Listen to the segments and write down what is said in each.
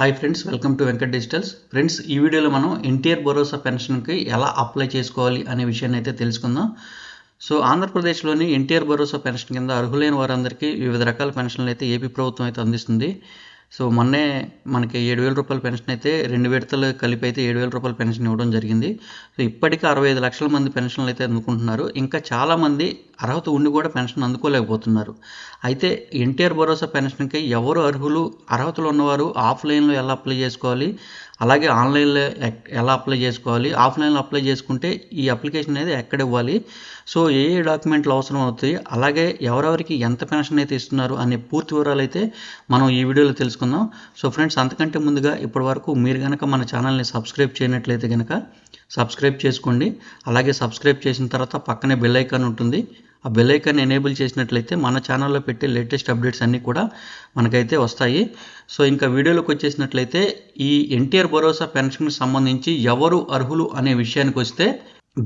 Hi friends welcome to Venkat digitals friends ఈ వీడియోలో మనం ఎన్టీఆర్ భరోసా పెన్షన్కి ఎలా అప్లై చేసుకోవాలి అనే విషయాన్ని అయితే తెలుసుకుందాం. సో ఆంధ్రప్రదేశ్లోని ఎన్టీఆర్ భరోసా పెన్షన్ కింద అర్హులైన వారందరికీ వివిధ రకాల పెన్షన్లు అయితే ఏపీ ప్రభుత్వం అయితే అందిస్తుంది. సో మొన్నే మనకి ఏడు వేల రూపాయల పెన్షన్ అయితే రెండు విడతలు కలిపి అయితే ఏడు వేల రూపాయల పెన్షన్ ఇవ్వడం జరిగింది. సో ఇప్పటికీ అరవై ఐదు లక్షల మంది పెన్షన్లు అయితే అందుకుంటున్నారు. ఇంకా చాలామంది అర్హత ఉండి కూడా పెన్షన్ అందుకోలేకపోతున్నారు. అయితే ఎన్టీఆర్ భరోసా పెన్షన్కి ఎవరు అర్హులు అర్హతలు ఉన్నవారు ఆఫ్లైన్లో ఎలా అప్లై చేసుకోవాలి? అలాగే ఆన్లైన్లో ఎక్- ఎలా అప్లై చేసుకోవాలి? ఆఫ్లైన్లో అప్లై చేసుకుంటే ఈ అప్లికేషన్ అనేది ఎక్కడ ఇవ్వాలి? సో ఏ ఏ డాక్యుమెంట్లు అవసరం అవుతాయి? అలాగే ఎవరెవరికి ఎంత పెన్షన్ అయితే ఇస్తున్నారు? అనే పూర్తి వివరాలు అయితే మనం ఈ వీడియోలో తెలుసుకుందాం. సో ఫ్రెండ్స్ అంతకంటే ముందుగా ఇప్పటి వరకు మీరు కనుక మన ఛానల్ని సబ్స్క్రైబ్ చేయనట్లయితే కనుక సబ్స్క్రైబ్ చేసుకోండి. అలాగే సబ్స్క్రైబ్ చేసిన తర్వాత పక్కనే బెల్ ఐకాన్ ఉంటుంది. ఆ బెల్ ఐకాన్ ఎనేబుల్ చేసినట్లయితే మన ఛానల్లో పెట్టే లేటెస్ట్ అప్డేట్స్ అన్నీ కూడా మనకైతే వస్తాయి. సో ఇంకా వీడియోలోకి వచ్చేసినట్లయితే ఈ ఎన్టీఆర్ భరోసా పెన్షన్కి సంబంధించి ఎవరు అర్హులు అనే విషయానికి వస్తే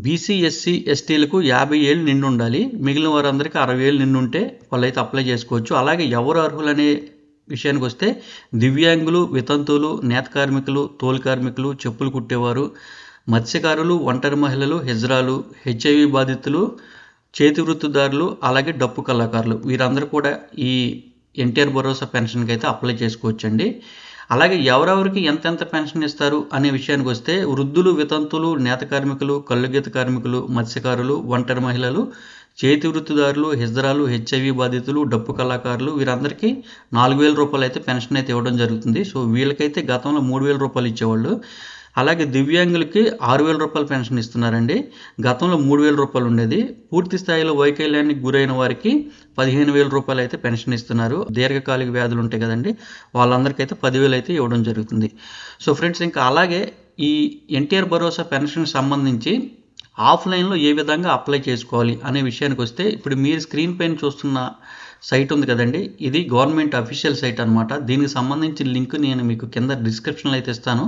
బీసీ ఎస్సీ ఎస్టీలకు యాభై ఏళ్ళు నిండు ఉండాలి. మిగిలిన వారందరికీ అరవై ఏళ్ళు నిండుంటే ఉంటే వాళ్ళైతే అప్లై చేసుకోవచ్చు. అలాగే ఎవరు అర్హులు అనే విషయానికి వస్తే దివ్యాంగులు వితంతువులు నేత కార్మికులు తోలు కార్మికులు చెప్పులు కుట్టేవారు మత్స్యకారులు ఒంటరి మహిళలు హెజ్రాలు హెచ్ఐవి బాధితులు చేతి వృత్తిదారులు అలాగే డప్పు కళాకారులు. వీరందరూ కూడా ఈ ఎన్టీఆర్ భరోసా పెన్షన్కి అయితే అప్లై చేసుకోవచ్చండి. అలాగే ఎవరెవరికి ఎంతెంత పెన్షన్ ఇస్తారు అనే విషయానికి వస్తే వృద్ధులు వితంతులు నేత కార్మికులు కళ్ళుగీత కార్మికులు మత్స్యకారులు ఒంటరి మహిళలు చేతి వృత్తిదారులు హిజ్రాలు హెచ్ఐవి బాధితులు డప్పు కళాకారులు వీరందరికీ నాలుగు వేల రూపాయలు అయితే పెన్షన్ అయితే ఇవ్వడం జరుగుతుంది. సో వీళ్ళకైతే గతంలో మూడు వేల రూపాయలు ఇచ్చేవాళ్ళు. అలాగే దివ్యాంగులకి ఆరు వేల రూపాయల పెన్షన్ ఇస్తున్నారండి. గతంలో మూడు వేల రూపాయలు ఉండేది. పూర్తి స్థాయిలో వైకల్యానికి గురైన వారికి పదిహేను వేల రూపాయలు అయితే పెన్షన్ ఇస్తున్నారు. దీర్ఘకాలిక వ్యాధులు ఉంటాయి కదండి. వాళ్ళందరికైతే పదివేలు అయితే ఇవ్వడం జరుగుతుంది. సో ఫ్రెండ్స్ ఇంకా అలాగే ఈ ఎన్టీఆర్ భరోసా పెన్షన్ సంబంధించి ఆఫ్లైన్లో ఏ విధంగా అప్లై చేసుకోవాలి అనే విషయానికి వస్తే ఇప్పుడు మీరు స్క్రీన్ పైన చూస్తున్న సైట్ ఉంది కదండి ఇది గవర్నమెంట్ అఫీషియల్ సైట్ అనమాట దీనికి సంబంధించిన లింక్ నేను మీకు కింద డిస్క్రిప్షన్లో అయితే ఇస్తాను.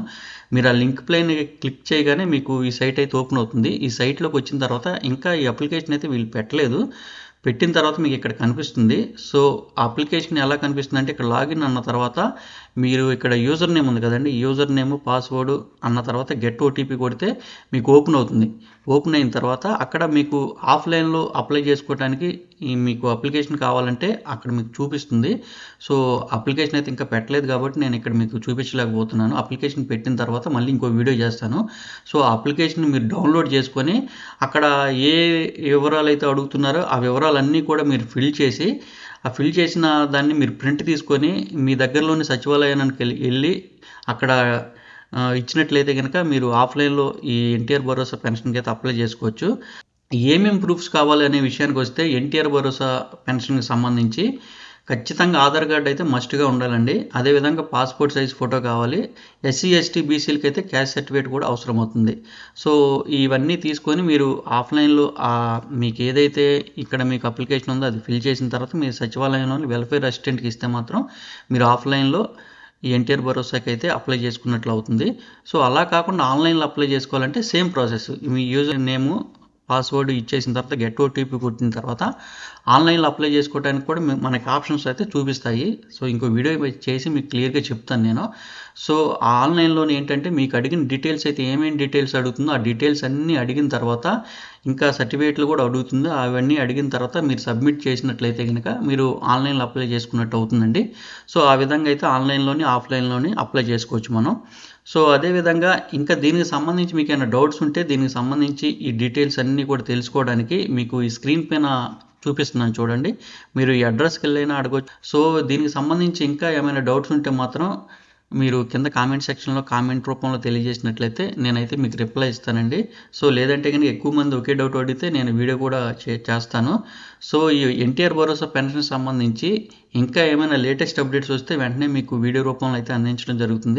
మీరు ఆ లింక్ పైన క్లిక్ చేయగానే మీకు ఈ సైట్ అయితే ఓపెన్ అవుతుంది. ఈ సైట్లోకి వచ్చిన తర్వాత ఇంకా ఈ అప్లికేషన్ అయితే వీళ్ళు పెట్టలేదు. పెట్టిన తర్వాత మీకు ఇక్కడ కనిపిస్తుంది. సో అప్లికేషన్ ఎలా కనిపిస్తుంది అంటే ఇక్కడ లాగిన్ అన్న తర్వాత మీరు ఇక్కడ యూజర్ నేమ్ ఉంది కదండి యూజర్ నేమ్ పాస్వర్డ్ అన్న తర్వాత గెట్ ఓటీపీ కొడితే మీకు ఓపెన్ అవుతుంది. ఓపెన్ అయిన తర్వాత అక్కడ మీకు ఆఫ్లైన్లో అప్లై చేసుకోవడానికి మీకు అప్లికేషన్ కావాలంటే అక్కడ మీకు చూపిస్తుంది. సో అప్లికేషన్ అయితే ఇంకా పెట్టలేదు కాబట్టి నేను ఇక్కడ మీకు చూపించలేకపోతున్నాను. అప్లికేషన్ పెట్టిన తర్వాత మళ్ళీ ఇంకో వీడియో చేస్తాను. సో ఆ అప్లికేషన్ మీరు డౌన్లోడ్ చేసుకొని అక్కడ ఏ వివరాలు అయితే అడుగుతున్నారో ఆ వివరాలన్నీ కూడా మీరు ఫిల్ చేసి ఆ ఫిల్ చేసిన దాన్ని మీరు ప్రింట్ తీసుకొని మీ దగ్గరలోని సచివాలయానికి వెళ్ళి- వెళ్ళి అక్కడ ఇచ్చినట్లయితే కనుక మీరు ఆఫ్లైన్లో ఈ ఎన్టీఆర్ భరోసా పెన్షన్కి అయితే అప్లై చేసుకోవచ్చు. ఏమేం ప్రూఫ్స్ కావాలి అనే విషయానికి వస్తే ఎన్టీఆర్ భరోసా పెన్షన్కి సంబంధించి ఖచ్చితంగా ఆధార్ కార్డు అయితే మస్ట్గా ఉండాలండి. అదేవిధంగా పాస్పోర్ట్ సైజ్ ఫోటో కావాలి. ఎస్సీ ఎస్టీ బీసీలకి అయితే క్యాష్ సర్టిఫికేట్ కూడా అవసరం అవుతుంది. సో ఇవన్నీ తీసుకొని మీరు ఆఫ్లైన్లో మీకు ఏదైతే ఇక్కడ మీకు అప్లికేషన్ ఉందో అది ఫిల్ చేసిన తర్వాత మీ సచివాలయంలో వెల్ఫేర్ అసిస్టెంట్కి ఇస్తే మాత్రం మీరు ఆఫ్లైన్లో ఈ ఎన్టీఆర్ భరోసాకి అయితే అప్లై చేసుకున్నట్లు అవుతుంది. సో అలా కాకుండా ఆన్లైన్లో అప్లై చేసుకోవాలంటే సేమ్ ప్రాసెస్ మీ యూజర్ నేము పాస్వర్డ్ ఇచ్చేసిన తర్వాత గెట్ ఓటీపీ కొట్టిన తర్వాత ఆన్లైన్లో అప్లై చేసుకోవడానికి కూడా మనకి ఆప్షన్స్ అయితే చూపిస్తాయి. సో ఇంకో వీడియో చేసి మీకు క్లియర్గా చెప్తాను నేను. సో ఆ ఆన్లైన్లోనే ఏంటంటే మీకు అడిగిన డీటెయిల్స్ అయితే ఏమేమి డీటెయిల్స్ అడుగుతుందో ఆ డీటెయిల్స్ అన్నీ అడిగిన తర్వాత ఇంకా సర్టిఫికేట్లు కూడా అడుగుతుంది అవన్నీ అడిగిన తర్వాత మీరు సబ్మిట్ చేసినట్లయితే కనుక మీరు ఆన్లైన్లో అప్లై చేసుకున్నట్టు అవుతుందండి. సో ఆ విధంగా అయితే ఆన్లైన్లోని ఆఫ్లైన్లోని అప్లై చేసుకోవచ్చు మనం. సో అదేవిధంగా ఇంకా దీనికి సంబంధించి మీకు ఏమైనా డౌట్స్ ఉంటే దీనికి సంబంధించి ఈ డీటెయిల్స్ అన్నీ కూడా తెలుసుకోవడానికి మీకు ఈ స్క్రీన్ పైన చూపిస్తున్నాను చూడండి. మీరు ఈ అడ్రస్కి వెళ్ళైనా అడగవచ్చు సో దీనికి సంబంధించి ఇంకా ఏమైనా డౌట్స్ ఉంటే మాత్రం మీరు కింద కామెంట్ సెక్షన్లో కామెంట్ రూపంలో తెలియజేసినట్లయితే నేనైతే మీకు రిప్లై ఇస్తానండి. సో లేదంటే కనుక ఎక్కువ మంది ఒకే డౌట్ అడిగితే నేను వీడియో కూడా చే- చేస్తాను. సో ఈ ఎన్టీఆర్ భరోసా పెన్షన్ సంబంధించి ఇంకా ఏమైనా లేటెస్ట్ అప్డేట్స్ వస్తే వెంటనే మీకు వీడియో రూపంలో అయితే అందించడం జరుగుతుంది.